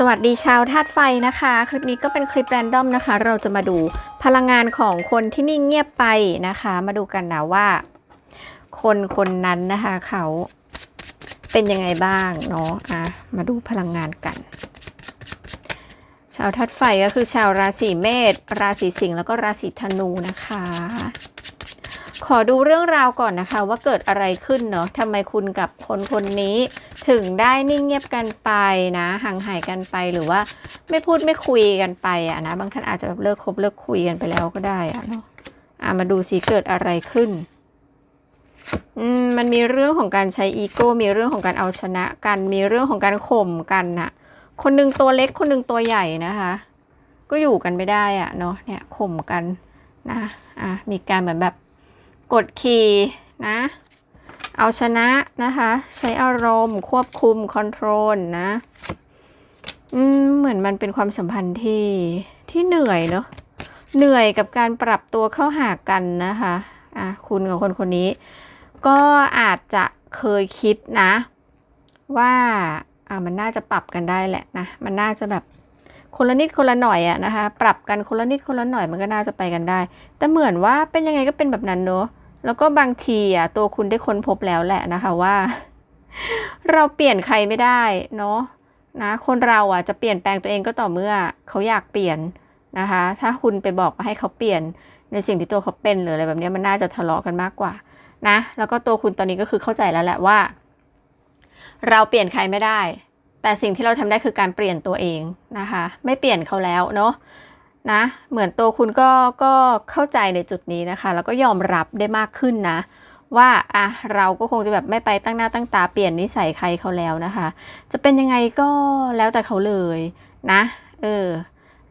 สวัสดีชาวธาตุไฟนะคะ คลิปนี้ก็เป็นคลิปแรนดอมนะคะ เราจะมาดูพลังงานของคนที่นิ่งเงียบไปนะคะ มาดูกันนะว่า คนคนนั้นนะคะ เขาเป็นยังไงบ้างเนาะอะมาดูพลังงานกัน ชาวธาตุไฟก็คือชาวราศีเมษราศีสิงห์แล้วก็ราศีธนูนะคะ ขอดูเรื่องราวก่อนนะคะ ว่าเกิดอะไรขึ้นเนาะทำไมคุณกับคนคนนี้ถึงได้นิ่งเงียบกันไปนะห่างหายกันไปหรือว่าไม่พูดไม่คุยกันไปอะนะ บางท่านอาจจะแบบเลิกคบเลิกคุยกันไปแล้วก็ได้อะเนาะอะมาดูสิเกิดอะไรขึ้นอืมมันมีเรื่องของการใช้อีโก้ มีเรื่องของการเอาชนะกัน มีเรื่องของการข่มกันน่ะ คนหนึงตัวเล็กคนหนึงตัวใหญ่นะคะ ก็อยู่กันไม่ได้อะเนาะเนี่ยข่มกันนะอะมีการเหมือนแบบ กดขี่นะ เอาชนะนะคะ ใช้อารมณ์ควบคุมคอนโทรลนะอืมเหมือนมันเป็นความสัมพันธ์ที่ที่เหนื่อยเนาะเหนื่อยกับการปรับตัวเข้าหากันนะคะอะคุณกับคนคนนี้ ก็อาจจะเคยคิดนะ ว่าอะมันน่าจะปรับกันได้แหละนะ มันน่าจะแบบ คนละนิดคนละหน่อยอะนะคะ ปรับกันคนละนิดคนละหน่อยมันก็น่าจะไปกันได้ แต่เหมือนว่าเป็นยังไงก็เป็นแบบนั้นเนาะแล้วก็บางทีอะตัวคุณได้ค้นพบแล้วแหละนะคะว่า เราเปลี่ยนใครไม่ได้เนาะนะคนเราอะจะเปลี่ยนแปลงตัวเองก็ต่อเมื่อเขาอยากเปลี่ยนนะคะ ถ้าคุณไปบอกว่าให้เขาเปลี่ยนในสิ่งที่ตัวเขาเป็นหรืออะไรแบบนี้มันน่าจะทะเลาะกันมากกว่านะ แล้วก็ตัวคุณตอนนี้ก็คือเข้าใจแล้วแหละว่า เราเปลี่ยนใครไม่ได้ แต่สิ่งที่เราทำได้คือการเปลี่ยนตัวเองนะคะ ไม่เปลี่ยนเขาแล้วเนาะนะ เหมือนตัวคุณก็ก็เข้าใจในจุดนี้นะคะ แล้วก็ยอมรับได้มากขึ้นนะ ว่าอะเราก็คงจะแบบไม่ไปตั้งหน้าตั้งตาเปลี่ยนนิสัยใครเขาแล้วนะคะ จะเป็นยังไงก็แล้วแต่เขาเลยนะเออ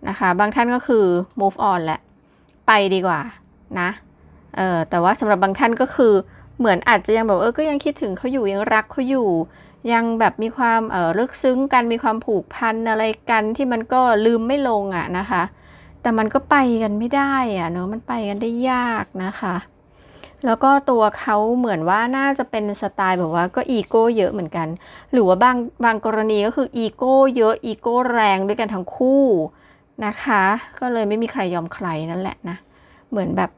นะคะ บางท่านก็คือ move on แหละ ไปดีกว่านะเออแต่ว่าสำหรับบางท่านก็คือเหมือนอาจจะยังแบบเออก็ยังคิดถึงเขาอยู่ยังรักเขาอยู่ ยังแบบมีความเออลึกซึ้งกันมีความผูกพันอะไรกันที่มันก็ลืมไม่ลงอะนะคะ แต่มันก็ไปกันไม่ได้อะเนาะมันไปกันได้ยากนะคะ แล้วก็ตัวเขาเหมือนว่าน่าจะเป็นสไตล์แบบว่าก็อีโก้เยอะเหมือนกัน หรือว่าบางบางกรณีก็คืออีโก้เยอะอีโก้แรงด้วยกันทั้งคู่นะคะ ก็เลยไม่มีใครยอมใครนั่นแหละนะ เหมือนแบบ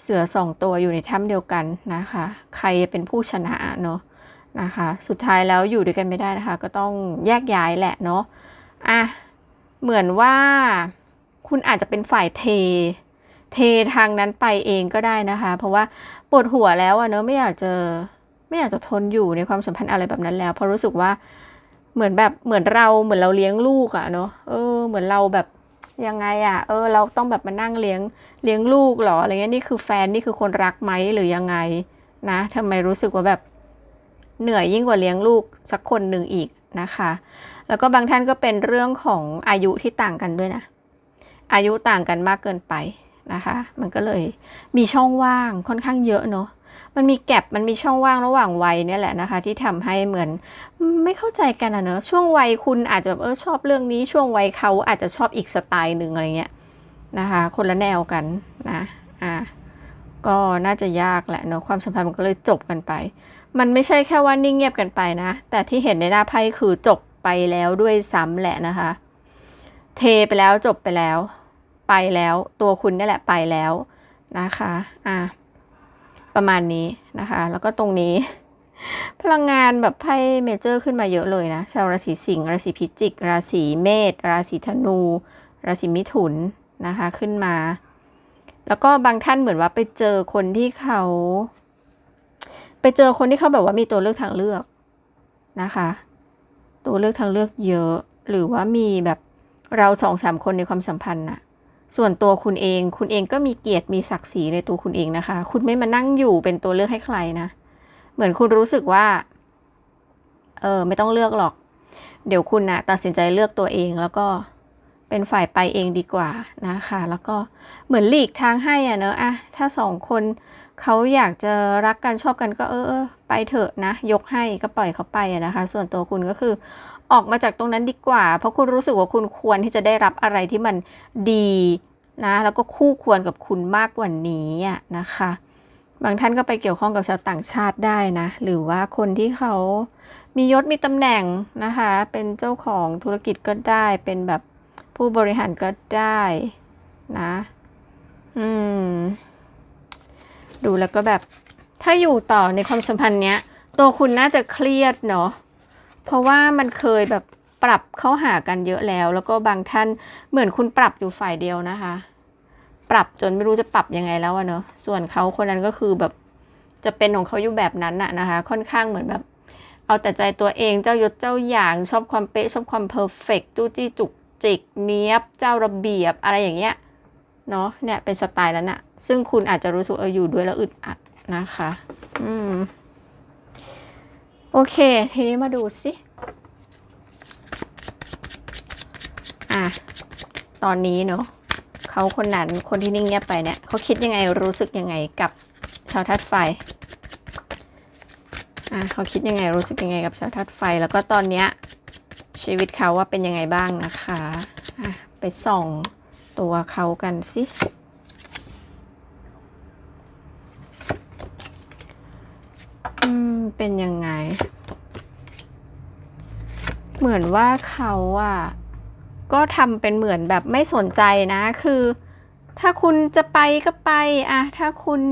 เสือสองตัวอยู่ในถ้ำเดียวกันนะคะ ใครจะเป็นผู้ชนะเนาะ นะคะ สุดท้ายแล้วอยู่ด้วยกันไม่ได้นะคะ ก็ต้องแยกย้ายแหละเนาะอะเหมือนว่าคุณอาจจะเป็นฝ่ายเท เททางนั้นไปเองก็ได้นะคะ เพราะว่าปวดหัวแล้วอะเนอะไม่อยากจะไม่อยากจะทนอยู่ในความสัมพันธ์อะไรแบบนั้นแล้ว เพราะรู้สึกว่าเหมือนแบบเหมือนเราเหมือนเราเลี้ยงลูกอะเนาะเออ เหมือนเราแบบยังไงอะเออ เราต้องแบบมานั่งเลี้ยงเลี้ยงลูกหรออะไรเงี้ยนี่คือแฟนนี่คือคนรักไหมหรือยังไงนะทำไมรู้สึกว่าแบบ เหนื่อยยิ่งกว่าเลี้ยงลูกสักคนหนึ่งอีกนะคะ แล้วก็บางท่านก็เป็นเรื่องของอายุที่ต่างกันด้วยนะ อายุต่างกันมากเกินไปนะคะ มันก็เลยมีช่องว่างค่อนข้างเยอะเนาะ มันมีแกลบมันมีช่องว่างระหว่างวัยเนี่ยแหละนะคะ ที่ทำให้เหมือนไม่เข้าใจกันอะเนอะช่วงวัยคุณอาจจะแบบเออชอบเรื่องนี้ ช่วงวัยเขาอาจจะชอบอีกสไตล์หนึ่งอะไรเงี้ยนะคะ คนละแนวกันนะ อะก็น่าจะยากแหละเนอะความสัมพันธ์มันก็เลยจบกันไป มันไม่ใช่แค่ว่านิ่งเงียบกันไปนะ แต่ที่เห็นในหน้าไพ่คือจบไปแล้วด้วยซ้ำแหละนะคะ เทไปแล้วจบไปแล้ว ไปแล้วตัวคุณนี่แหละไปแล้วนะคะอะประมาณนี้นะคะ แล้วก็ตรงนี้ พลังงานแบบไพ่เมเจอร์ขึ้นมาเยอะเลยนะ ชาวราศีสิงห์ราศีพิจิก ราศีเมษราศีธนู ราศีมิถุนนะคะขึ้นมา แล้วก็บางท่านเหมือนว่าไปเจอคนที่เขา ไปเจอคนที่เขาแบบว่ามีตัวเลือกทางเลือกนะคะ ตัวเลือกทางเลือกเยอะ หรือว่ามีแบบเราสองสามคนในความสัมพันธ์นะส่วนตัวคุณเอง คุณเองก็มีเกียรติมีศักดิ์ศรีในตัวคุณเองนะคะ คุณไม่มานั่งอยู่เป็นตัวเลือกให้ใครนะ เหมือนคุณรู้สึกว่า เออไม่ต้องเลือกหรอก เดี๋ยวคุณนะตัดสินใจเลือกตัวเองแล้วก็เป็นฝ่ายไปเองดีกว่านะคะ แล้วก็เหมือนหลีกทางให้อะเนอะอะถ้าสองคน เขาอยากจะรักกันชอบกันก็เออไปเถอะนะ ยกให้ก็ปล่อยเขาไปอะนะคะ ส่วนตัวคุณก็คือออกมาจากตรงนั้นดีกว่า เพราะคุณรู้สึกว่าคุณควรที่จะได้รับอะไรที่มันดีนะ แล้วก็คู่ควรกับคุณมากกว่านี้นะคะ บางท่านก็ไปเกี่ยวข้องกับชาวต่างชาติได้นะ หรือว่าคนที่เขามียศมีตำแหน่งนะคะ เป็นเจ้าของธุรกิจก็ได้ เป็นแบบผู้บริหารก็ได้นะ อืม ดูแล้วก็แบบถ้าอยู่ต่อในความสัมพันธ์เนี้ย ตัวคุณน่าจะเครียดเนาะเพราะว่ามันเคยแบบปรับเข้าหากันเยอะแล้ว แล้วก็บางท่านเหมือนคุณปรับอยู่ฝ่ายเดียวนะคะ ปรับจนไม่รู้จะปรับยังไงแล้วอะเนาะส่วนเขาคนนั้นก็คือแบบจะเป็นของเขาอยู่แบบนั้นอะนะคะ ค่อนข้างเหมือนแบบ เอาแต่ใจตัวเองเจ้ายศเจ้าอย่างชอบความเป๊ะชอบความเพอร์เฟกจู้จี้จุกจิกเนี้ยบเจ้าระเบียบอะไรอย่างเงี้ย เนาะเนี่ยเป็นสไตล์นั้นอะซึ่งคุณอาจจะรู้สึกเอออยู่ด้วยแล้วอึดอัดนะคะ อืม โอเค ทีนี้มาดูสิ อะ ตอนนี้เนาะเขาคนนั้นคนที่นิ่งเงียบไปเนี่ยเขาคิดยังไงรู้สึกยังไงกับชาวธาตุไฟ อะเขาคิดยังไงรู้สึกยังไงกับชาวธาตุไฟ แล้วก็ตอนเนี้ยชีวิตเขาว่าเป็นยังไงบ้างนะคะ อะ ไปส่อง ตัวเขากันสิอืมเป็นยังไง เหมือนว่าเขาอะก็ทำเป็นเหมือนแบบไม่สนใจนะ คือ ถ้าคุณจะไปก็ไปอะถ้าคุณ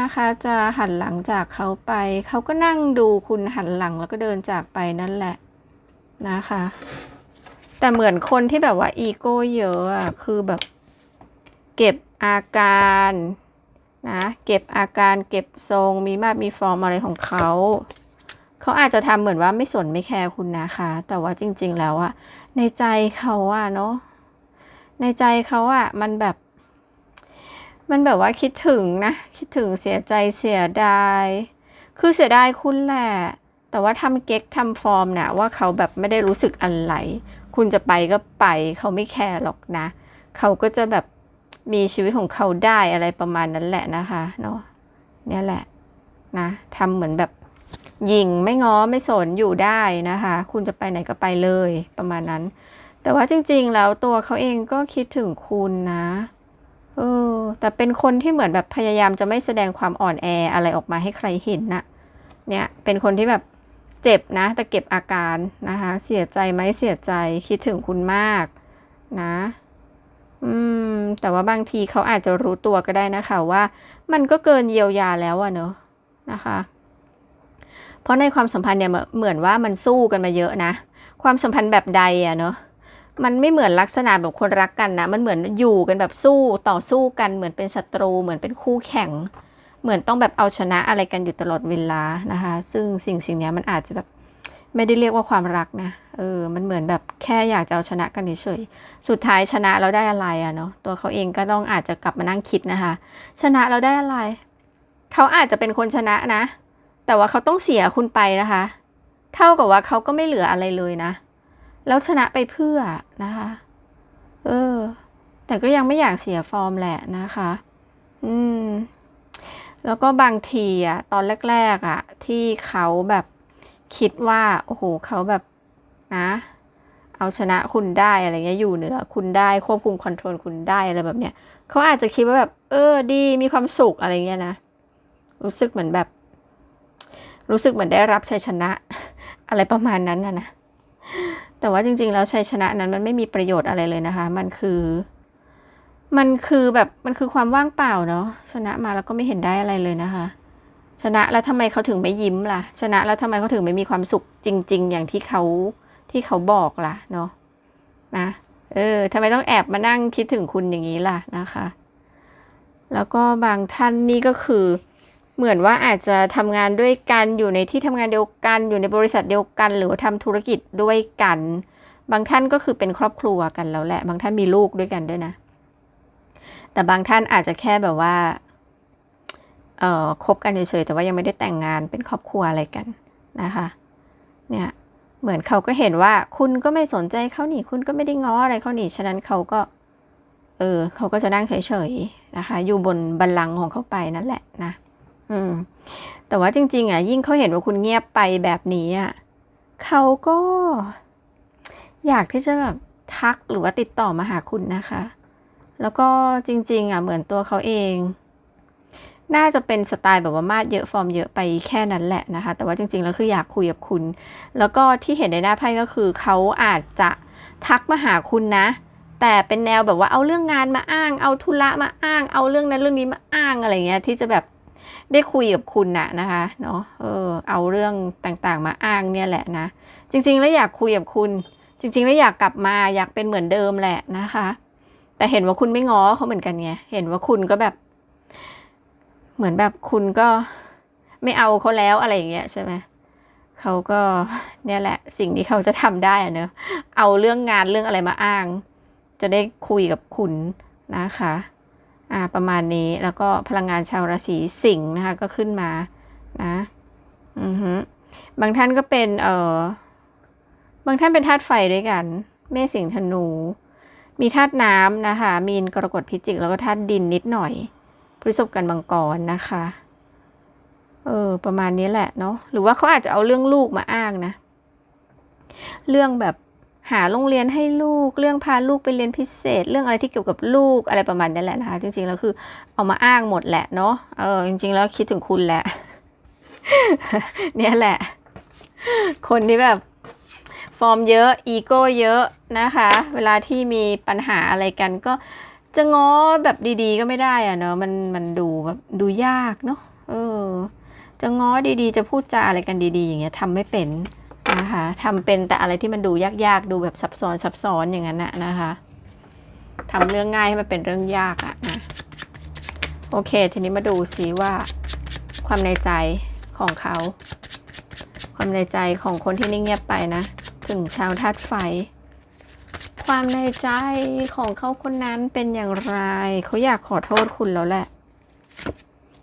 นะคะจะหันหลังจากเขาไป เขาก็นั่งดูคุณหันหลังแล้วก็เดินจากไปนั่นแหละนะคะ แต่เหมือนคนที่แบบว่าอีโก้เยอะอะคือแบบ เก็บอาการนะเก็บอาการเก็บทรงมีมาตรมีฟอร์มอะไรของเขาเขาอาจจะทำเหมือนว่าไม่สนไม่แคร์คุณนะคะ แต่ว่าจริง ๆ แล้วอะในใจเขาอะเนาะในใจเขาอะมันแบบ มันแบบว่าคิดถึงนะ คิดถึงเสียใจเสียดาย คือเสียดายคุณแหละ แต่ว่าทำเก๊กทำฟอร์มนี่ยว่าเขาแบบไม่ได้รู้สึกอะไร คุณจะไปก็ไปเขาไม่แคร์หรอกนะ เขาก็จะแบบมีชีวิตของเขาได้อะไรประมาณนั้นแหละนะคะเนาะเนี่ยแหละนะทำเหมือนแบบยิงไม่ง้อไม่สนอยู่ได้นะคะ คุณจะไปไหนก็ไปเลยประมาณนั้น แต่ว่าจริง ๆ แล้วตัวเขาเองก็คิดถึงคุณนะเออแต่เป็นคนที่เหมือนแบบพยายามจะไม่แสดงความอ่อนแออะไรออกมาให้ใครเห็นนะเนี่ยเป็นคนที่แบบ เจ็บนะ แต่เก็บอาการนะคะ เสียใจไหมเสียใจคิดถึงคุณมากนะ อืม แต่ว่าบางทีเขาอาจจะรู้ตัวก็ได้นะคะว่า มันก็เกินเยียวยาแล้วอะเนอะนะคะ เพราะในความสัมพันธ์เนี่ยเหมือนว่ามันสู้กันมาเยอะนะ ความสัมพันธ์แบบใดอะเนอะมันไม่เหมือนลักษณะแบบคนรักกันนะ มันเหมือนอยู่กันแบบสู้ต่อสู้กันเหมือนเป็นศัตรูเหมือนเป็นคู่แข่ง เหมือนต้องแบบเอาชนะอะไรกันอยู่ตลอดเวลานะคะ ซึ่งสิ่งสิ่งนี้มันอาจจะแบบไม่ได้เรียกว่าความรักนะ เออ มันเหมือนแบบแค่อยากจะเอาชนะกันเฉยๆ สุดท้ายชนะเราได้อะไรอะเนาะ ตัวเขาเองก็ต้องอาจจะกลับมานั่งคิดนะคะ ชนะเราได้อะไร เขาอาจจะเป็นคนชนะนะ แต่ว่าเขาต้องเสียคุณไปนะคะ เท่ากับว่าเขาก็ไม่เหลืออะไรเลยนะ แล้วชนะไปเพื่อนะคะ เออ แต่ก็ยังไม่อยากเสียฟอร์มแหละนะคะ อืม แล้วก็บางทีอะตอนแรกๆอะที่เขาแบบคิดว่า โอ้โหเขาแบบนะ เอาชนะคุณได้อะไรเงี้ยอยู่เหนือคุณได้ควบคุมคอนโทรลคุณได้อะไรแบบเนี้ยเขาอาจจะคิดว่าแบบ เออดีมีความสุขอะไรเงี้ยนะ รู้สึกเหมือนแบบ รู้สึกเหมือนได้รับชัยชนะ อะไรประมาณนั้นนะนะแต่ว่าจริง ๆ แล้วชัยชนะนั้นมันไม่มีประโยชน์อะไรเลยนะคะ มันคือ มันคือแบบมันคือความว่างเปล่าเนาะชนะมาแล้วก็ไม่เห็นได้อะไรเลยนะคะ ชนะแล้วทำไมเขาถึงไม่ยิ้มล่ะ ชนะแล้วทำไมเขาถึงไม่มีความสุขจริง ๆ อย่างที่เขาที่เขาบอกล่ะเนาะนะเออทำไมต้องแอบมานั่งคิดถึงคุณอย่างนี้ล่ะนะคะ แล้วก็บางท่านนี่ก็คือเหมือนว่าอาจจะทำงานด้วยกันอยู่ในที่ทำงานเดียวกัน อยู่ในบริษัทเดียวกัน หรือว่าทำธุรกิจด้วยกัน บางท่านก็คือเป็นครอบครัวกันแล้วแหละ บางท่านมีลูกด้วยกันด้วยนะ แต่บางท่านอาจจะแค่แบบว่า เอ่อคบกันเฉยๆแต่ว่ายังไม่ได้แต่งงานเป็นครอบครัวอะไรกันนะคะ เนี่ยเหมือนเขาก็เห็นว่าคุณก็ไม่สนใจเขาหนีคุณก็ไม่ได้ง้ออะไรเขาหนีฉะนั้นเขาก็ เออเขาก็จะนั่งเฉยๆนะคะ อยู่บนบัลลังก์ของเขาไปนั่นแหละนะ อืม แต่ว่าจริง ๆ อะ ยิ่งเขาเห็นว่าคุณเงียบไปแบบนี้อะเขาก็ อยากที่จะแบบทักหรือว่าติดต่อมาหาคุณนะคะ แล้วก็จริง ๆ อะ เหมือนตัวเขาเอง น่าจะเป็นสไตล์แบบว่ามาดเยอะฟอร์มเยอะไปแค่นั้นแหละนะคะ แต่ว่าจริง ๆ แล้วคืออยากคุยกับคุณ แล้วก็ที่เห็นในหน้าไพ่ก็คือเขาอาจจะทักมาหาคุณนะ แต่เป็นแนวแบบว่าเอาเรื่องงานมาอ้าง เอาธุระมาอ้าง เอาเรื่องนั้นเรื่องนี้มาอ้างอะไรเงี้ยที่จะแบบได้คุยกับคุณนะนะคะเนาะเออเอาเรื่องต่างๆ มาอ้างเนี่ยแหละนะ จริง ๆ แล้วอยากคุยกับคุณ จริง ๆ แล้วอยากกลับมาอยากเป็นเหมือนเดิมแหละนะคะ แต่เห็นว่าคุณไม่ง้อเขาเหมือนกันไงเห็นว่าคุณก็แบบ เหมือนแบบคุณก็ไม่เอาเขาแล้วอะไรอย่างเงี้ยใช่ไหมเขาก็เนี่ยแหละ สิ่งที่เขาจะทำได้อะเนอะเอาเรื่องงานเรื่องอะไรมาอ้าง จะได้คุยกับคุณนะคะอ่าประมาณนี้แล้วก็พลังงานชาวราศีสิงห์นะคะก็ขึ้นมานะอือฮึบางท่านก็เป็นเออบางท่านเป็นธาตุไฟด้วยกัน เมษสิงห์ธนู มีธาตุน้ำนะคะ มีนกรกฎพิจิก แล้วก็ธาตุดินนิดหน่อยพฤษภกันมังกรนะคะ เออ ประมาณนี้แหละเนาะ หรือว่าเขาอาจจะเอาเรื่องลูกมาอ้างนะ เรื่องแบบหาโรงเรียนให้ลูก เรื่องพาลูกไปเรียนพิเศษ เรื่องอะไรที่เกี่ยวกับลูกอะไรประมาณนั้แหละนะคะ จริงๆแล้วคือเอามาอ้างหมดแหละเนาะ เออ จริงๆแล้วคิดถึงคุณแหละ เนี่ยแหละ คนที่แบบ ฟอร์มเยอะอีโก้เยอะนะคะ เวลาที่มีปัญหาอะไรกันก็จะง้อแบบดีๆก็ไม่ได้อะเนาะมันมันดูแบบดูยากเนาะเออ จะง้อดีๆ จะพูดจาอะไรกันดีๆ อย่างเงี้ยทำไม่เป็นนะคะทำเป็นแต่อะไรที่มันดูยากๆ ดูแบบซับซ้อนซับซ้อนอย่างนั้นนะนะคะทำเรื่องง่ายให้มันเป็นเรื่องยากอะนะโอเค ทีนี้มาดูซิว่าความในใจของเขา ความในใจของคนที่นิ่งเงียบไปนะ ถึงชาวธาตุไฟ ความในใจของเขาคนนั้นเป็นอย่างไร เขาอยากขอโทษคุณแล้วแหละ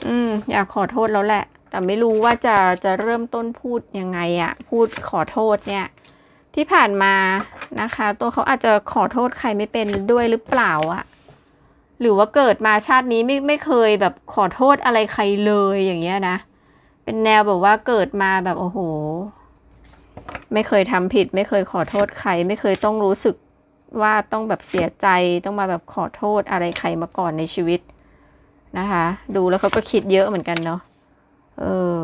อืม อยากขอโทษแล้วแหละ แต่ไม่รู้ว่าจะจะเริ่มต้นพูดยังไงอะพูดขอโทษเนี่ย ที่ผ่านมานะคะ ตัวเขาอาจจะขอโทษใครไม่เป็นด้วยหรือเปล่าอะหรือว่าเกิดมาชาตินี้ไม่ไม่เคยแบบขอโทษอะไรใครเลยอย่างเงี้ยนะ เป็นแนวแบบว่าเกิดมาแบบโอ้โห ไม่เคยทำผิด ไม่เคยขอโทษใคร ไม่เคยต้องรู้สึกว่าต้องแบบเสียใจต้องมาแบบขอโทษอะไรใครมาก่อนในชีวิตนะคะ ดูแล้วเขาก็คิดเยอะเหมือนกันเนาะเออ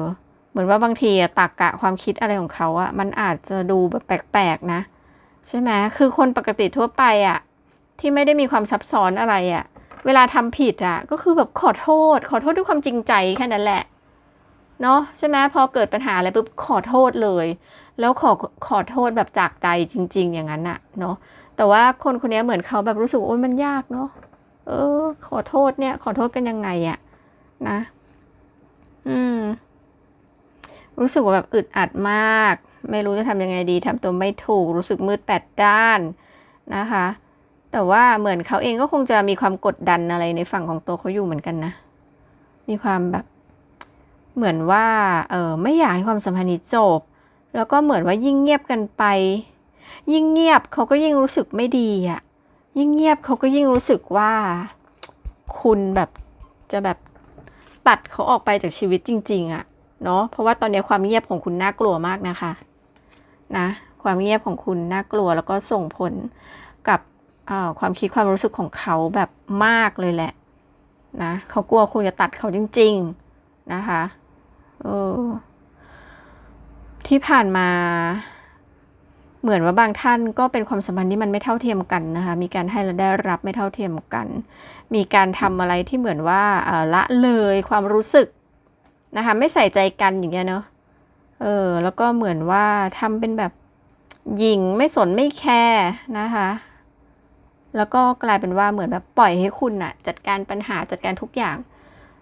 เหมือนว่าบางทีตากกะความคิดอะไรของเขาอะมันอาจจะดูแบบแปลกๆนะ ใช่ไหมคือคนปกติทั่วไปอะที่ไม่ได้มีความซับซ้อนอะไรอะเวลาทำผิดอะก็คือแบบขอโทษ ขอโทษด้วยความจริงใจแค่นั้นแหละเนาะใช่ไหมพอเกิดปัญหาอะไรปุ๊บขอโทษเลย แล้วขอขอโทษแบบจากใจจริง ๆ อย่างนั้นอะเนาะแต่ว่าคนคนนี้เหมือนเขาแบบรู้สึกว่าโอ้ยมันยากเนาะเออ ขอโทษเนี่ย ขอโทษกันยังไงอะนะ อืม รู้สึกว่าแบบอึดอัดมาก ไม่รู้จะทำยังไงดีทำตัวไม่ถูก รู้สึกมืดแปดด้านนะคะ แต่ว่าเหมือนเขาเองก็คงจะมีความกดดันอะไรในฝั่งของตัวเขาอยู่เหมือนกันนะ มีความแบบ เหมือนว่า เออไม่อยากให้ความสัมพันธ์นี้จบ แล้วก็เหมือนว่ายิ่งเงียบกันไป ยิ่งเงียบเขาก็ยิ่งรู้สึกไม่ดีอะ่ะ ยิ่งเงียบเขาก็ยิ่งรู้สึกว่า คุณแบบจะแบบตัดเขาออกไปจากชีวิตจริง ๆอะ่ะเนาะเพราะว่าตอนนี้ความเงียบของคุณน่ากลัวมากนะคะ นะ ความเงียบของคุณน่ากลัวแล้วก็ส่งผลกับความคิดความรู้สึกของเขาแบบมากเลยแหละ นะเขากลัวคุณจะตัดเขาจริง ๆ นะคะ เออ ที่ผ่านมาเหมือนว่าบางท่านก็เป็นความสัมพันธ์ที่มันไม่เท่าเทียมกันนะคะ มีการให้และได้รับไม่เท่าเทียมกัน มีการทำอะไรที่เหมือนว่าละเลยความรู้สึกนะคะ ไม่ใส่ใจกันอย่างเงี้ยเนาะ เออ แล้วก็เหมือนว่าทำเป็นแบบหยิงไม่สนไม่แคร์นะคะ แล้วก็กลายเป็นว่าเหมือนแบบปล่อยให้คุณอะจัดการปัญหาจัดการทุกอย่าง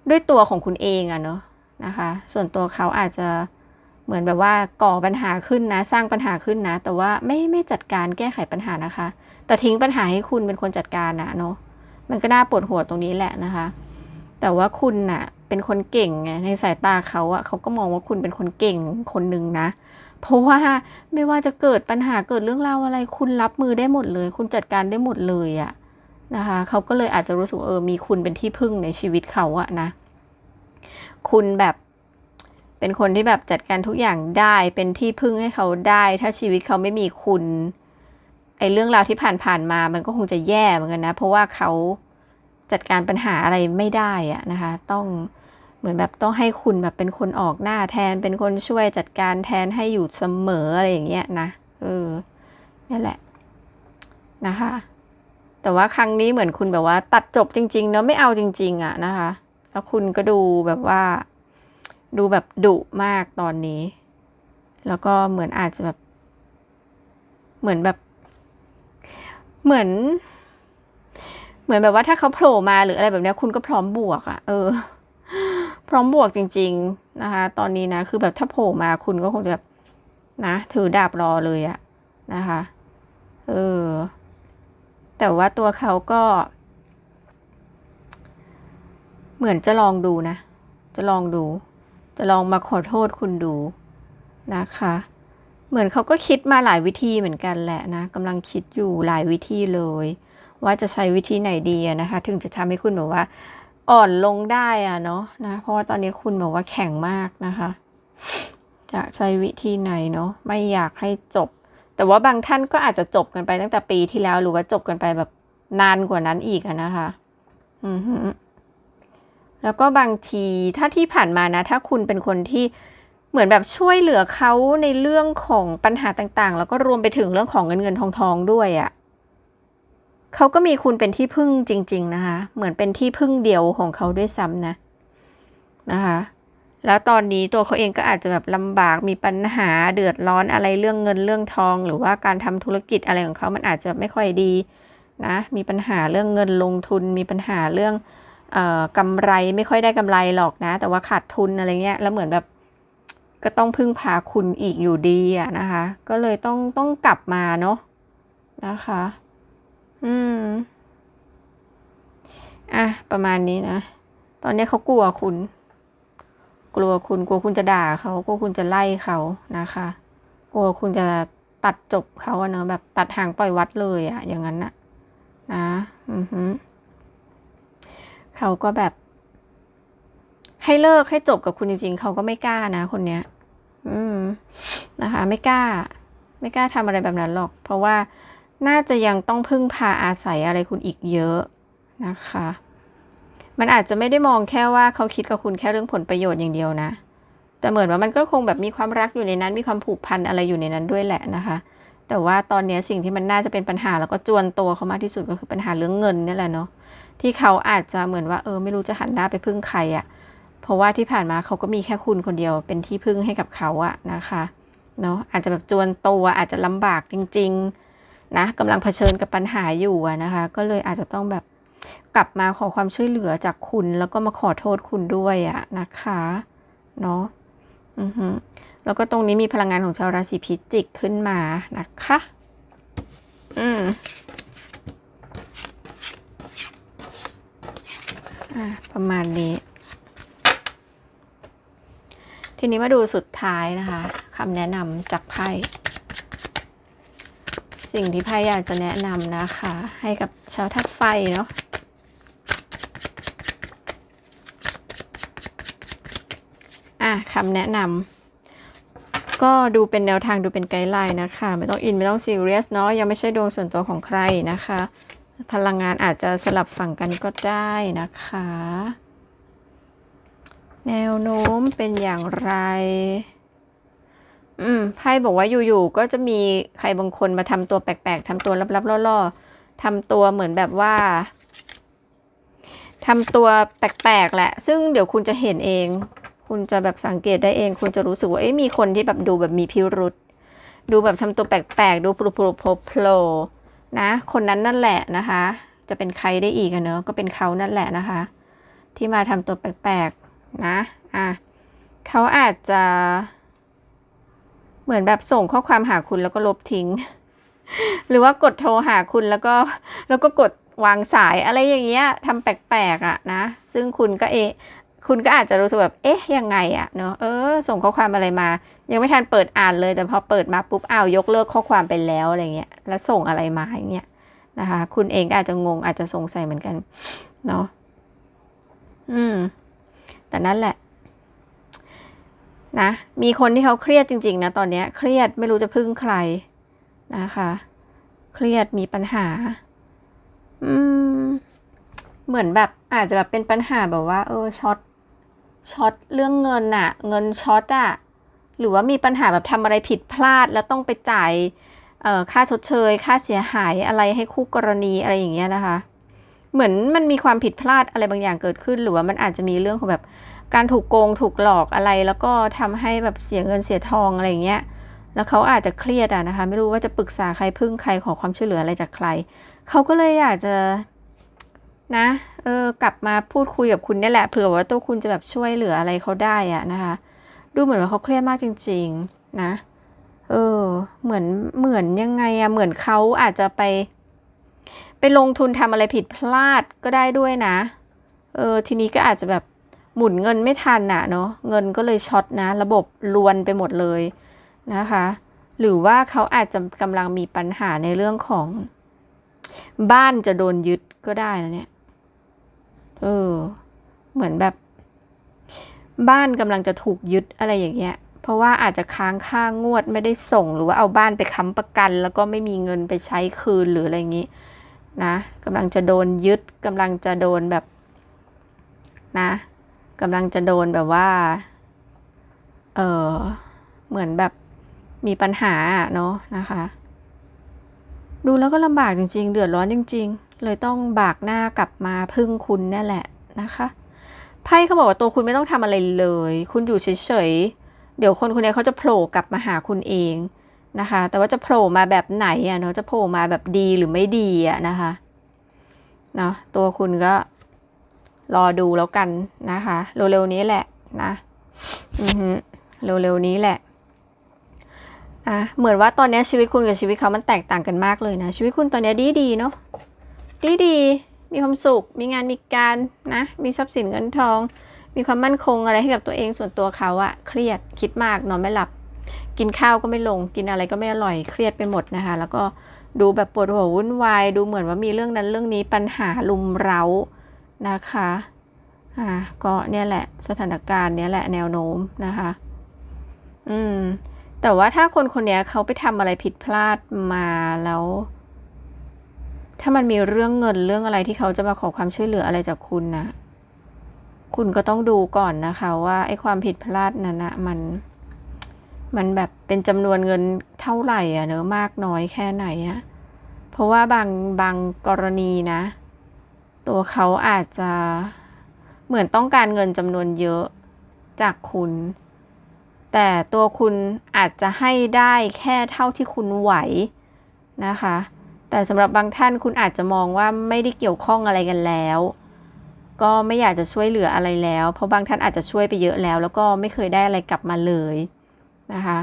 ด้วยตัวของคุณเองอะเนาะนะคะ ส่วนตัวเขาอาจจะ เหมือนแบบว่าก่อปัญหาขึ้นนะ สร้างปัญหาขึ้นนะ แต่ว่าไม่ไม่จัดการแก้ไขปัญหานะคะ แต่ทิ้งปัญหาให้คุณเป็นคนจัดการนะเนาะมันก็น่าปวดหัวตรงนี้แหละนะคะ แต่ว่าคุณน่ะ เป็นคนเก่งไงในสายตาเขาอะเขาก็มองว่าคุณเป็นคนเก่งคนหนึ่งนะ เพราะว่าไม่ว่าจะเกิดปัญหาเกิดเรื่องราวอะไร คุณรับมือได้หมดเลย คุณจัดการได้หมดเลยอะนะคะเขาก็เลยอาจจะรู้สึกเออมีคุณเป็นที่พึ่งในชีวิตเขาอะนะ คุณแบบ เป็นคนที่แบบจัดการทุกอย่างได้ เป็นที่พึ่งให้เขาได้ ถ้าชีวิตเขาไม่มีคุณไอ้เรื่องราวที่ผ่านๆมา มันก็คงจะแย่เหมือนกันนะ เพราะว่าเขาจัดการปัญหาอะไรไม่ได้อะนะคะ ต้องเหมือนแบบต้องให้คุณแบบเป็นคนออกหน้าแทน เป็นคนช่วยจัดการแทนให้อยู่เสมออะไรอย่างเงี้ยนะ เออ นี่แหละนะคะ แต่ว่าครั้งนี้เหมือนคุณแบบว่า ตัดจบจริง ๆ เนอะไม่เอาจริง ๆอะนะคะ แล้วคุณก็ดูแบบว่า ดูแบบดุมากตอนนี้ แล้วก็เหมือนอาจจะแบบ เหมือนแบบ เหมือน เหมือนแบบว่าถ้าเขาโผล่มาหรืออะไรแบบเนี้ยคุณก็พร้อมบวกอะ่ะ เออ พร้อมบวกจริง ๆ นะคะ ตอนนี้นะ คือแบบถ้าโผล่มาคุณก็คงจะแบบนะถือดาบรอเลยอะนะคะ เออ แต่ว่าตัวเขาก็ เหมือนจะลองดูนะ จะลองดู จะลองมาขอโทษคุณดูนะคะ เหมือนเขาก็คิดมาหลายวิธีเหมือนกันแหละนะกำลังคิดอยู่หลายวิธีเลย ว่าจะใช้วิธีไหนดีนะคะ ถึงจะทำให้คุณแบบว่า อ่อนลงได้อะเนาะนะ เพราะว่าตอนนี้คุณแบบว่าแข็งมากนะคะ จะใช้วิธีไหนเนาะไม่อยากให้จบ แต่ว่าบางท่านก็อาจจะจบกันไปตั้งแต่ปีที่แล้วหรือว่าจบกันไปแบบนานกว่านั้นอีกอะนะคะ อือ แล้วก็บางทีถ้าที่ผ่านมานะ ถ้าคุณเป็นคนที่เหมือนแบบช่วยเหลือเขาในเรื่องของปัญหาต่างๆ แล้วก็รวมไปถึงเรื่องของเงินเงินทองทองด้วยอะ่ะเขาก็มีคุณเป็นที่พึ่งจริง ๆ นะคะ เหมือนเป็นที่พึ่งเดียวของเขาด้วยซ้ำนะนะคะ แล้วตอนนี้ตัวเขาเองก็อาจจะแบบลำบากมีปัญหาเดือดร้อนอะไรเรื่องเงินเรื่องทอง หรือว่าการทำธุรกิจอะไรของเขามันอาจจะไม่ค่อยดีนะ มีปัญหาเรื่องเงินลงทุน มีปัญหาเรื่อง กำไรไม่ค่อยได้กำไรหรอกนะ แต่ว่าขาดทุนอะไรเงี้ยแล้วเหมือนแบบก็ต้องพึ่งพาคุณอีกอยู่ดีอะนะคะ ก็เลยต้องต้องกลับมาเนาะนะคะ อืมอะประมาณนี้นะ ตอนนี้เขากลัวคุณ กลัวคุณกลัวคุณจะด่าเขากลัวคุณจะไล่เขานะคะ กลัวคุณจะตัดจบเขาอะเนอะแบบตัดห่างปล่อยวัดเลยอะอย่างนั้นนะนะ อือฮึ เขาก็แบบ ให้เลิกให้จบกับคุณจริง ๆ เขาก็ไม่กล้านะคนเนี้ย อืมนะคะ ไม่กล้า ไม่กล้าทำอะไรแบบนั้นหรอก เพราะว่าน่าจะยังต้องพึ่งพาอาศัยอะไรคุณอีกเยอะนะคะ มันอาจจะไม่ได้มองแค่ว่าเขาคิดกับคุณแค่เรื่องผลประโยชน์อย่างเดียวนะ แต่เหมือนว่ามันก็คงแบบมีความรักอยู่ในนั้น มีความผูกพันอะไรอยู่ในนั้นด้วยแหละนะคะ แต่ว่าตอนนี้สิ่งที่มันน่าจะเป็นปัญหาแล้วก็จวนตัวเขามากที่สุดก็คือปัญหาเรื่องเงินนี่แหละเนาะ ที่เขาอาจจะเหมือนว่าเออไม่รู้จะหันหน้าไปพึ่งใครอะ่ะ เพราะว่าที่ผ่านมาเขาก็มีแค่คุณคนเดียวเป็นที่พึ่งให้กับเขาอะนะคะเนาะอาจจะแบบจวนตัวอาจจะลำบากจริง ๆนะกำลังเผชิญกับปัญหาอยู่ะนะคะ ก็เลยอาจจะต้องแบบกลับมาขอความช่วยเหลือจากคุณ แล้วก็มาขอโทษคุณด้วยอะนะคะเนาะอือฮึแล้วก็ตรงนี้มีพลังงานของชาวราศีพิจิกขึ้นมานะคะ อืม อะประมาณนี้ ทีนี้มาดูสุดท้ายนะคะคำแนะนำจากไพ่สิ่งที่ไพ่อยากจะแนะนำนะคะ ให้กับชาวธาตุไฟเนาะอะคำแนะนำก็ดูเป็นแนวทางดูเป็นไกด์ไลน์นะคะ ไม่ต้องอิน ไม่ต้องซีเรียสเนาะยังไม่ใช่ดวงส่วนตัวของใครนะคะ พลังงานอาจจะสลับฝั่งกันก็ได้นะคะ แนวโน้มเป็นอย่างไร อืมไพ่บอกว่าอยู่ๆก็จะมีใครบางคนมาทำตัวแปลกๆทำตัวลับๆล่อๆทำตัวเหมือนแบบว่าทำตัวแปลกๆแหละ ซึ่งเดี๋ยวคุณจะเห็นเอง คุณจะแบบสังเกตได้เอง คุณจะรู้สึกว่า เอ๊ะ มีคนที่แบบดูแบบมีพิรุษ ดูแบบทำตัวแปลกๆ ดูโผล่ๆโผล่ นะคนนั้นนั่นแหละนะคะ จะเป็นใครได้อีกเนอะก็เป็นเขานั่นแหละนะคะ ที่มาทำตัวแปลกๆนะอะเขาอาจจะเหมือนแบบส่งข้อความหาคุณแล้วก็ลบทิ้ง หรือว่ากดโทรหาคุณแล้วก็แล้วก็กดวางสายอะไรอย่างเงี้ยทำแปลกๆอะนะ ซึ่งคุณก็เอะ คุณก็อาจจะรู้สึกแบบ เอ๊ะ ยังไงอะเนอะเออ ส่งข้อความอะไรมา ยังไม่ทันเปิดอ่านเลย แต่พอเปิดมาปุ๊บ อ้าว ยกเลิกข้อความไปแล้วอะไรเงี้ย แล้วส่งอะไรมาอย่างเงี้ยนะคะ คุณเองก็อาจจะงง อาจจะสงสัยเหมือนกัน เนาะ อืม แต่นั่นแหละ นะ มีคนที่เขาเครียดจริง ๆ นะ ตอนเนี้ย เครียดไม่รู้จะพึ่งใครนะคะ เครียดมีปัญหา อืม เหมือนแบบอาจจะแบบเป็นปัญหาแบบว่า เออ ช็อต ช็อตเรื่องเงินอะเงินช็อตอะหรือว่ามีปัญหาแบบทำอะไรผิดพลาดแล้วต้องไปจ่ายค่าชดเชย ค่าเสียหายอะไรให้คู่กรณีอะไรอย่างเงี้ยนะคะ เหมือนมันมีความผิดพลาดอะไรบางอย่างเกิดขึ้น หรือว่ามันอาจจะมีเรื่องของแบบการถูกโกงถูกหลอกอะไร แล้วก็ทำให้แบบเสียเงินเสียทองอะไรอย่างเงี้ยแล้วเขาอาจจะเครียดอะนะคะ ไม่รู้ว่าจะปรึกษาใครพึ่งใครขอความช่วยเหลืออะไรจากใคร เขาก็เลยอยากจะ นะ เออกลับมาพูดคุยกับคุณนี่แหละเผื่อว่าตัวคุณจะแบบช่วยเหลืออะไรเขาได้อะนะคะ ดูเหมือนว่าเขาเครียดมากจริง ๆ นะ เออ เหมือนเหมือนยังไงอะเหมือนเขาอาจจะไป ไปลงทุนทำอะไรผิดพลาดก็ได้ด้วยนะ เออ ทีนี้ก็อาจจะแบบหมุนเงินไม่ทันน่ะเนาะเงินก็เลยช็อตนะ ระบบลวนไปหมดเลยนะคะ หรือว่าเขาอาจจะกำลังมีปัญหาในเรื่องของ บ้านจะโดนยึดก็ได้นะเนี่ย เออ เหมือนแบบ บ้านกำลังจะถูกยึดอะไรอย่างเงี้ย เพราะว่าอาจจะค้างค่างวดไม่ได้ส่งหรือว่าเอาบ้านไปค้ำประกัน แล้วก็ไม่มีเงินไปใช้คืนหรืออะไรอย่างงี้ นะกำลังจะโดนยึดกำลังจะโดนแบบ นะกำลังจะโดนแบบว่า เออเหมือนแบบมีปัญหาเนาะนะคะ ดูแล้วก็ลำบากจริง ๆ เดือดร้อนจริง ๆเลยต้องบากหน้ากลับมาพึ่งคุณนี่แหละนะคะไพ่เขาบอกว่าตัวคุณไม่ต้องทำอะไรเลย คุณอยู่เฉยๆ เดี๋ยวคนคนนี้เขาจะโผล่กลับมาหาคุณเองนะคะ แต่ว่าจะโผล่มาแบบไหนอะเนาะจะโผล่มาแบบดีหรือไม่ดีอะนะคะเนาะตัวคุณก็รอดูแล้วกันนะคะเร็วๆนี้แหละนะอือฮึเร็วๆนี้แหละอะเหมือนว่าตอนนี้ชีวิตคุณกับชีวิตเขามันแตกต่างกันมากเลยนะชีวิตคุณตอนนี้ดีดีๆเนาะ ดีดีๆมีความสุข มีงานมีการนะ มีทรัพย์สินเงินทอง มีความมั่นคงอะไรให้กับตัวเองส่วนตัวเขาอะเครียดคิดมากนอนไม่หลับ กินข้าวก็ไม่ลง กินอะไรก็ไม่อร่อยเครียดไปหมดนะคะ แล้วก็ดูแบบปวดหัววุ่นวาย ดูเหมือนว่ามีเรื่องนั้นเรื่องนี้ปัญหาลุมเร้านะคะอ่าก็เนี่ยแหละสถานการณ์เนี้ยแหละแนวโน้มนะคะ อืมแต่ว่าถ้าคนคนนี้เขาไปทำอะไรผิดพลาดมาแล้ว ถ้ามันมีเรื่องเงินเรื่องอะไรที่เขาจะมาขอความช่วยเหลืออะไรจากคุณนะ คุณก็ต้องดูก่อนนะคะ ว่าไอ้ความผิดพลาดนั้นนะมัน มันแบบเป็นจำนวนเงินเท่าไหร่อะเนอะมากน้อยแค่ไหนอะเพราะว่าบางบางกรณีนะ ตัวเขาอาจจะเหมือนต้องการเงินจำนวนเยอะจากคุณ แต่ตัวคุณอาจจะให้ได้แค่เท่าที่คุณไหวนะคะ แต่สำหรับบางท่านคุณอาจจะมองว่าไม่ได้เกี่ยวข้องอะไรกันแล้ว ก็ไม่อยากจะช่วยเหลืออะไรแล้ว เพราะบางท่านอาจจะช่วยไปเยอะแล้ว แล้วก็ไม่เคยได้อะไรกลับมาเลยนะคะ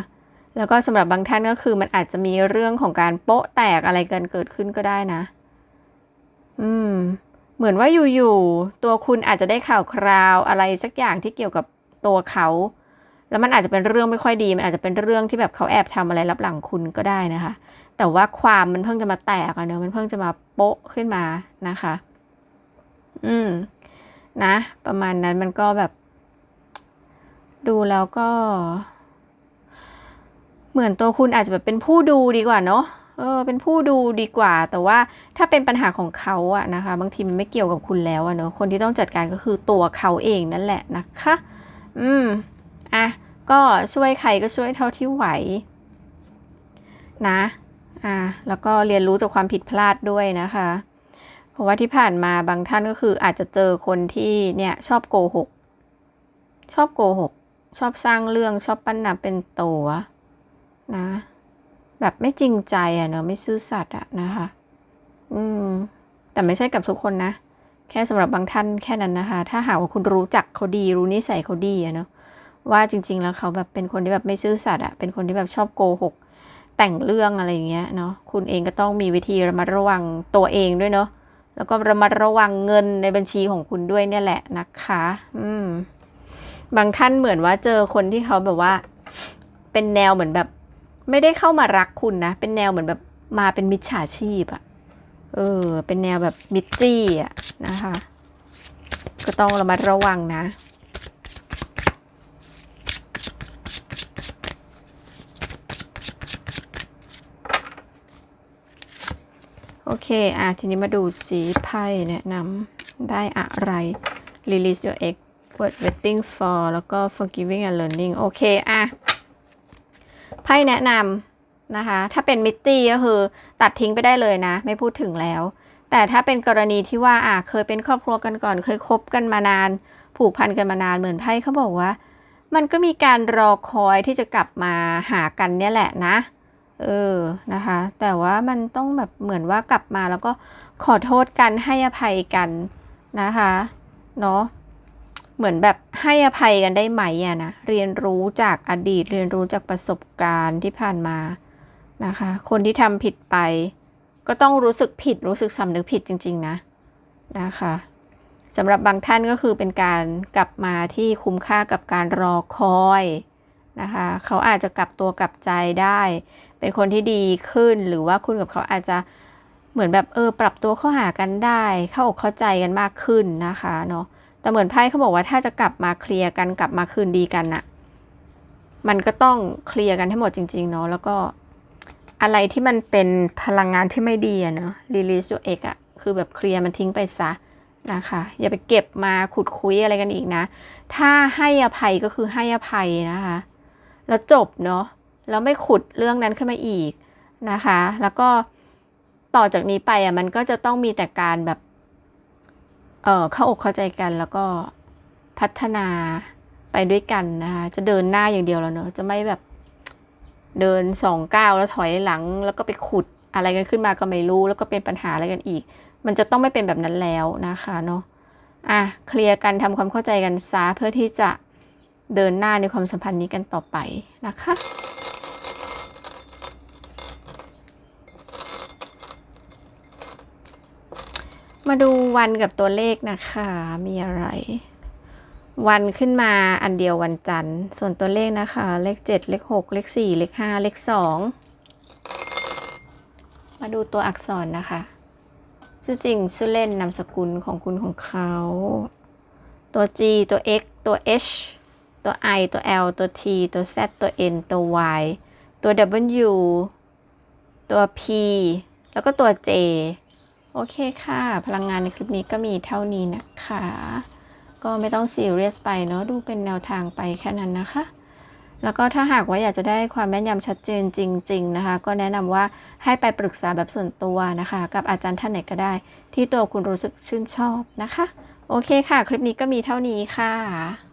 แล้วก็สำหรับบางท่านก็คือมันอาจจะมีเรื่องของการโป๊ะแตกอะไรกันเกิดขึ้นก็ได้นะ อืม เหมือนว่าอยู่ๆตัวคุณอาจจะได้ข่าวคราวอะไรสักอย่างที่เกี่ยวกับตัวเขา แล้วมันอาจจะเป็นเรื่องไม่ค่อยดี มันอาจจะเป็นเรื่องที่แบบเขาแอบทำอะไรรับหลังคุณก็ได้นะคะ แต่ว่าความมันเพิ่งจะมาแตกอะเนอะมันเพิ่งจะมาโป๊ะขึ้นมานะคะ อืม นะ ประมาณนั้นมันก็แบบ ดูแล้วก็ เหมือนตัวคุณอาจจะแบบเป็นผู้ดูดีกว่าเนาะเออเป็นผู้ดูดีกว่า แต่ว่าถ้าเป็นปัญหาของเขาอะนะคะ บางทีมันไม่เกี่ยวกับคุณแล้วอะเนอะคนที่ต้องจัดการก็คือตัวเขาเองนั่นแหละนะคะ อืมอะก็ช่วยใครก็ช่วยเท่าที่ไหว นะ อะแล้วก็เรียนรู้จากความผิดพลาดด้วยนะคะ เพราะว่าที่ผ่านมาบางท่านก็คืออาจจะเจอคนที่เนี่ยชอบโกหก ชอบโกหก ชอบสร้างเรื่องชอบปั้นหน้าเป็นตัวนะ แบบไม่จริงใจอะเนอะไม่ซื่อสัตย์อะนะคะ อืม แต่ไม่ใช่กับทุกคนนะแค่สำหรับบางท่านแค่นั้นนะคะ ถ้าหากว่าคุณรู้จักเขาดีรู้นิสัยเขาดีอะเนาะว่าจริง ๆ แล้วเขาแบบเป็นคนที่แบบไม่ซื่อสัตย์อะเป็นคนที่แบบชอบโกหก แต่งเรื่องอะไรอย่างเงี้ยเนาะคุณเองก็ต้องมีวิธีระมัดระวังตัวเองด้วยเนาะแล้วก็ระมัดระวังเงินในบัญชีของคุณด้วยเนี่ยแหละนะคะ อืม บางท่านเหมือนว่าเจอคนที่เขาแบบว่า เป็นแนวเหมือนแบบ ไม่ได้เข้ามารักคุณนะ เป็นแนวเหมือนแบบมาเป็นมิจฉาชีพอะเออ เป็นแนวแบบมิจจี้อะนะคะ ก็ต้องระมัดระวังนะ โอเค อะ ทีนี้มาดูสีไพ่แนะนำได้อะไร release your ex worth waiting for แล้วก็ forgiving and learning โอเค อะ ไพ่แนะนำนะคะ ถ้าเป็นมิตตี้ก็คือตัดทิ้งไปได้เลยนะ ไม่พูดถึงแล้ว แต่ถ้าเป็นกรณีที่ว่า อะ เคยเป็นครอบครัวกันก่อน เคยคบกันมานาน ผูกพันกันมานาน เหมือนไพ่เขาบอกว่า มันก็มีการรอคอยที่จะกลับมาหากันเนี่ยแหละนะ เออนะคะ แต่ว่ามันต้องแบบเหมือนว่ากลับมาแล้วก็ขอโทษกันให้อภัยกันนะคะเนาะเหมือนแบบให้อภัยกันได้ไหมอะนะเรียนรู้จากอดีตเรียนรู้จากประสบการณ์ที่ผ่านมานะคะ คนที่ทำผิดไป ก็ต้องรู้สึกผิดรู้สึกสำนึกผิดจริง ๆ นะนะคะสำหรับบางท่านก็คือเป็นการกลับมาที่คุ้มค่ากับการรอคอยนะคะ เขาอาจจะกลับตัวกลับใจได้ เป็นคนที่ดีขึ้นหรือว่าคุณกับเขาอาจจะเหมือนแบบเออปรับตัวเข้าหากันได้ เข้าอกเข้าใจกันมากขึ้นนะคะเนาะแต่เหมือนไพ่เขาบอกว่าถ้าจะกลับมาเคลียร์กันกลับมาคืนดีกันน่ะ มันก็ต้องเคลียร์กันให้หมดจริง ๆ เนาะแล้วก็อะไรที่มันเป็นพลังงานที่ไม่ดีอะเนาะ release your ex อะคือแบบเคลียร์มันทิ้งไปซะนะคะ อย่าไปเก็บมาขุดคุยอะไรกันอีกนะ ถ้าให้อภัยก็คือให้อภัยนะคะ แล้วจบเนาะ แล้วไม่ขุดเรื่องนั้นขึ้นมาอีกนะคะ แล้วก็ต่อจากนี้ไปอะมันก็จะต้องมีแต่การแบบ เออเข้าอกเข้าใจกันแล้วก็พัฒนาไปด้วยกันนะคะจะเดินหน้าอย่างเดียวแล้วเนอะจะไม่แบบเดินสองก้าวแล้วถอยหลัง แล้วก็ไปขุดอะไรกันขึ้นมาก็ไม่รู้ แล้วก็เป็นปัญหาอะไรกันอีก มันจะต้องไม่เป็นแบบนั้นแล้วนะคะเนาะอะเคลียร์กันทำความเข้าใจกันซะเพื่อที่จะเดินหน้าในความสัมพันธ์นี้กันต่อไปนะคะ มาดูวันกับตัวเลขนะคะ มีอะไร วันขึ้นมาอันเดียววันจันทร์ ส่วนตัวเลขนะคะ เลข7เลข6เลข4เลข5เลข2มาดูตัวอักษรนะคะชื่อจริงชื่อเล่นนามสกุลของคุณของเขา ตัว G ตัว X ตัว H ตัว I ตัว L ตัว T ตัว Z ตัว N ตัว Y ตัว W ตัว P แล้วก็ตัว J โอเคค่ะ พลังงานในคลิปนี้ก็มีเท่านี้นะคะ ก็ไม่ต้องซีเรียสไปเนาะดูเป็นแนวทางไปแค่นั้นนะคะ แล้วก็ถ้าหากว่าอยากจะได้ความแม่นยำชัดเจนจริง ๆ นะคะ ก็แนะนำว่าให้ไปปรึกษาแบบส่วนตัวนะคะ กับอาจารย์ท่านไหนก็ได้ ที่ตัวคุณรู้สึกชื่นชอบนะคะ โอเคค่ะ คลิปนี้ก็มีเท่านี้ค่ะ